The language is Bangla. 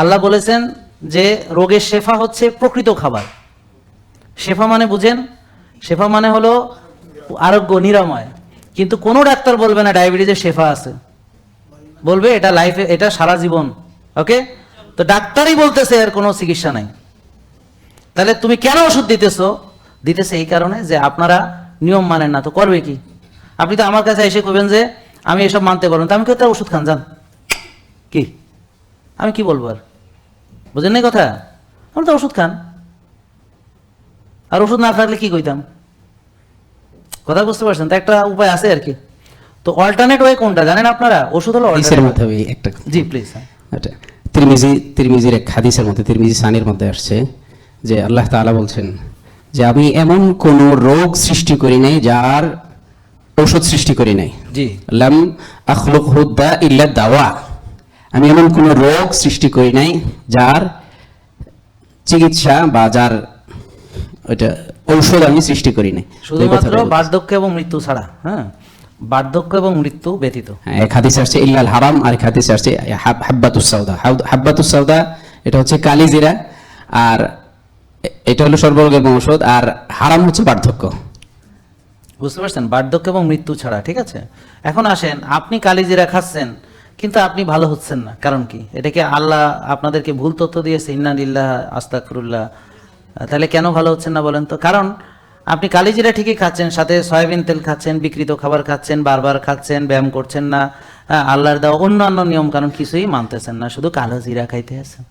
আল্লাহ বলেছেন যে রোগের শেফা হচ্ছে প্রকৃত খাবার। শেফা মানে বুঝেন? শেফা মানে হলো আরোগ্য, নিরাময়। কিন্তু কোনো ডাক্তার বলবে না ডায়াবেটিসের শেফা আছে। বলবে এটা লাইফে এটা সারা জীবন ওকে তো ডাক্তারই বলতেছে এর কোনো চিকিৎসা নাই। তাহলে তুমি কেন ওষুধ দিতেছো? দিতেছে এই কারণে যে আপনারা নিয়ম মানেন না, তো করবে কি? আপনি তো আমার কাছে এসে কবেন যে আমি এসব মানতে পারবেন তো আমি কোথাও ওষুধ খান, যান। কি? আমি কি বলব আর? বুঝেন নাই কথা? আমি তো ওষুধ খান। আর ওষুধ না থাকলে কি কইতাম? কথা বুঝতে পারছেন? তো একটা উপায় আছে আর কি। তো অল্টারনেট ওয়ে কোনটা? জানেন আপনারা? ওষুধ হলো একটা জি প্লিজ আচ্ছা তিরমিজি তিরমিজির এক হাদিসের মধ্যে তিরমিজি সানির মধ্যে আসছে যে আল্লাহ তাআলা বলছেন যে আমি এমন কোন রোগ সৃষ্টি করি নাই যার ঔষধ সৃষ্টি করি নাই। জি। লাম আখলুক হুদ্দা ইল্লা দাওয়া। আমি এমন কোন রোগ সৃষ্টি করি নাই যার চিকিৎসা বা যার ওইটা ঔষধ আমি সৃষ্টি করি নাই। শুধুমাত্র বার্ধক্য এবং মৃত্যু ছাড়া হ্যাঁ? বার্ধক্য এবং মৃত্যু ব্যতীত। হ্যাঁ, এক হাদিসে আসছে ইল্লাল হারাম আর এক হাদিসে আসছে হাব্বাতুস সাউদা হাব্বাতুস সাউদা এটা হচ্ছে কালিজিরা আর এটা হলো সর্বরোগের ঔষধ আর হারাম হচ্ছে বার্ধক্য। বুঝতে পারছেন? বার্ধক্য এবং মৃত্যু ছাড়া ঠিক আছে? এখন আসেন আপনি কালিজিরা খাচ্ছেন কিন্তু আপনি ভালো হচ্ছেন না। কারণ কি? এটাকে আল্লাহ আপনাদেরকে ভুল তথ্য দিয়েছে ইন্নানিল্লাহ আস্তাকুরুল্লাহ তাহলে কেন ভালো হচ্ছেন না বলেন তো? কারণ আপনি কালিজিরা ঠিকই খাচ্ছেন, সাথে সয়াবিন তেল খাচ্ছেন, বিকৃত খাবার খাচ্ছেন, বারবার খাচ্ছেন, ব্যায়াম করছেন না আল্লাহর দেওয়া অন্যান্য নিয়ম, কারণ কিছুই মানতেছেন না, শুধু কালো জিরা খাইতে আছেন।